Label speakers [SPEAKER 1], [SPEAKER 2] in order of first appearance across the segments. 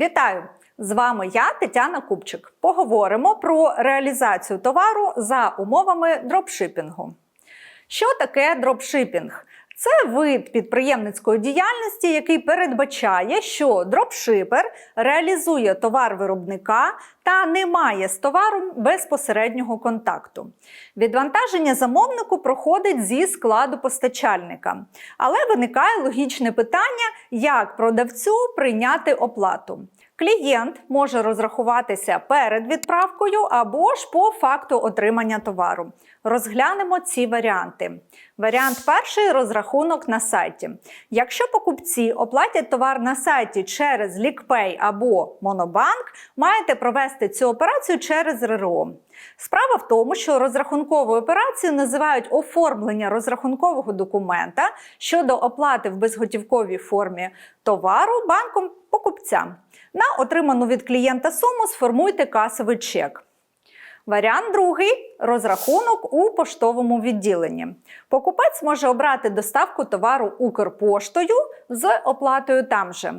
[SPEAKER 1] Вітаю! З вами я, Тетяна Купчик. Поговоримо про реалізацію товару за умовами дропшипінгу. Що таке дропшипінг? Це вид підприємницької діяльності, який передбачає, що дропшипер реалізує товар виробника та не має з товаром безпосереднього контакту. Відвантаження замовнику проходить зі складу постачальника, але виникає логічне питання, як продавцю прийняти оплату. Клієнт може розрахуватися перед відправкою або ж по факту отримання товару. Розглянемо ці варіанти. Варіант перший розрахунок на сайті. Якщо покупці оплатять товар на сайті через LickPay або Monobank, маєте провести цю операцію через РРО. Справа в тому, що розрахунковою операцією називають оформлення розрахункового документа щодо оплати в безготівковій формі товару банком покупця. На отриману від клієнта суму сформуйте касовий чек. Варіант другий розрахунок у поштовому відділенні. Покупець може обрати доставку товару Укрпоштою з оплатою там же.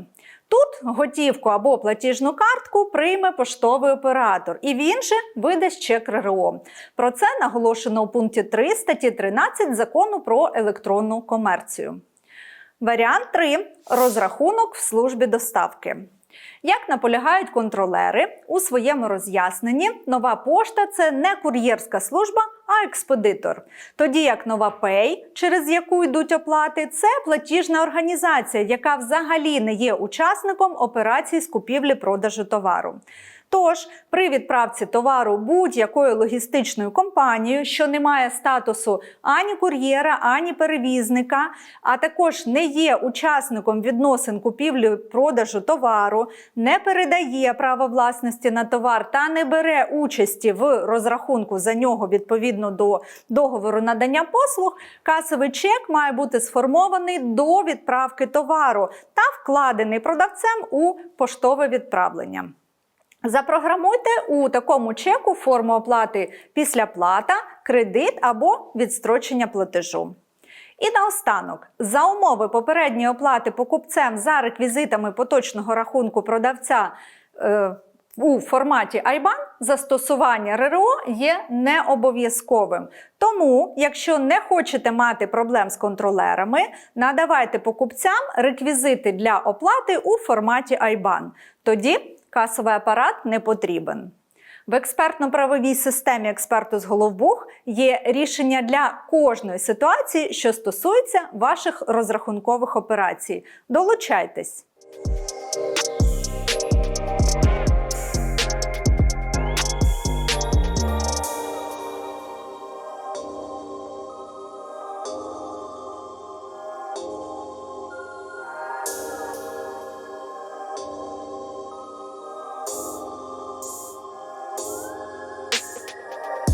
[SPEAKER 1] Тут готівку або платіжну картку прийме поштовий оператор, і він же видасть чек РРО. Про це наголошено у пункті 3 статті 13 закону про електронну комерцію. Варіант 3 розрахунок в службі доставки. Як наполягають контролери у своєму роз'ясненні, нова пошта це не кур'єрська служба, а експедитор. Тоді як нова Пей, через яку йдуть оплати, це платіжна організація, яка взагалі не є учасником операцій з купівлі-продажу товару. Тож, при відправці товару будь-якою логістичною компанією, що не має статусу ані кур'єра, ані перевізника, а також не є учасником відносин купівлі-продажу товару, не передає право власності на товар та не бере участі в розрахунку за нього відповідно до договору надання послуг, касовий чек має бути сформований до відправки товару та вкладений продавцем у поштове відправлення. Запрограмуйте у такому чеку форму оплати післяплата, кредит або відстрочення платежу. І наостанок, за умови попередньої оплати покупцем за реквізитами поточного рахунку продавця е, у форматі IBAN, застосування РРО є не обов'язковим. Тому, якщо не хочете мати проблем з контролерами, надавайте покупцям реквізити для оплати у форматі IBAN. Тоді касовий апарат не потрібен. В експертно-правовій системі експерту з Головбух є рішення для кожної ситуації, що стосується ваших розрахункових операцій. Долучайтесь!